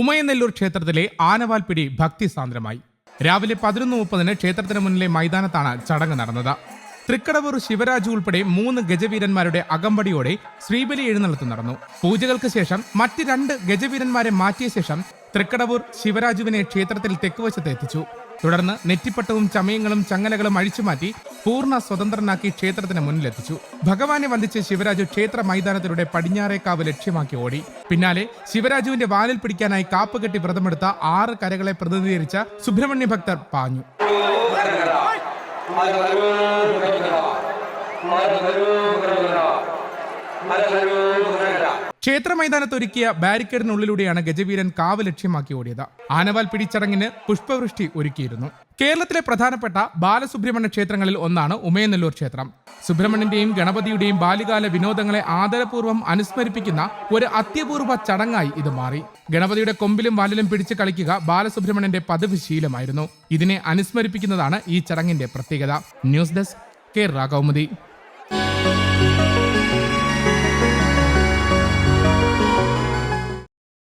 ഉമയനെല്ലൂർ ക്ഷേത്രത്തിലെ ആനവാൽപ്പിടി ഭക്തിസാന്ദ്രമായി രാവിലെ പതിനൊന്ന് മുപ്പതിന് ക്ഷേത്രത്തിന് മുന്നിലെ മൈതാനത്താണ് ചടങ്ങ് നടന്നത്. തൃക്കടവൂർ ശിവരാജു ഉൾപ്പെടെ മൂന്ന് ഗജവീരന്മാരുടെ അകമ്പടിയോടെ ശ്രീബലി എഴുന്നള്ളത്ത് നടന്നു. പൂജകൾക്ക് ശേഷം മറ്റ് രണ്ട് ഗജവീരന്മാരെ മാറ്റിയ ശേഷം തൃക്കടവൂർ ശിവരാജുവിനെ ക്ഷേത്രത്തിൽ തെക്കുവശത്ത് എത്തിച്ചു. തുടർന്ന് നെറ്റിപ്പട്ടവും ചമയങ്ങളും ചങ്ങലകളും അഴിച്ചുമാറ്റി പൂർണ സ്വതന്ത്രനാക്കി ക്ഷേത്രത്തിന് മുന്നിലെത്തിച്ചു. ഭഗവാനെ വന്ദിച്ച് ശിവരാജു ക്ഷേത്ര മൈതാനത്തിലൂടെ പടിഞ്ഞാറേക്കാവ് ലക്ഷ്യമാക്കി ഓടി. പിന്നാലെ ശിവരാജുവിന്റെ വാലിൽ പിടിക്കാനായി കാപ്പുകെട്ടി വ്രതമെടുത്ത ആറ് കരകളെ പ്രതിനിധീകരിച്ച സുബ്രഹ്മണ്യ ഭക്തർ പാഞ്ഞു. ハレルヤ。ハレルヤ。ハレルヤ。ハレルヤ。ക്ഷേത്ര മൈതാനത്ത് ഒരുക്കിയ ബാരിക്കേഡിനുള്ളിലൂടെയാണ് ഗജവീരൻ കാവ് ലക്ഷ്യമാക്കി ഓടിയത്. ആനവാൽ പിടിച്ചടങ്ങിന് പുഷ്പവൃഷ്ടി ഒരുക്കിയിരുന്നു. കേരളത്തിലെ പ്രധാനപ്പെട്ട ബാലസുബ്രഹ്മണ്യ ക്ഷേത്രങ്ങളിൽ ഒന്നാണ് ഉമയനെല്ലൂർ ക്ഷേത്രം. സുബ്രഹ്മണ്യന്റെയും ഗണപതിയുടെയും ബാല്യകാല വിനോദങ്ങളെ ആദരപൂർവം അനുസ്മരിപ്പിക്കുന്ന ഒരു അത്യപൂർവ ചടങ്ങായി ഇത് മാറി. ഗണപതിയുടെ കൊമ്പിലും വാലിലും പിടിച്ച് കളിക്കുക ബാലസുബ്രഹ്മണ്യന്റെ പതിവ് ശീലമായിരുന്നു ഇതിനെ അനുസ്മരിപ്പിക്കുന്നതാണ് ഈ ചടങ്ങിന്റെ പ്രത്യേകത. News desk Kerala Kaumudi.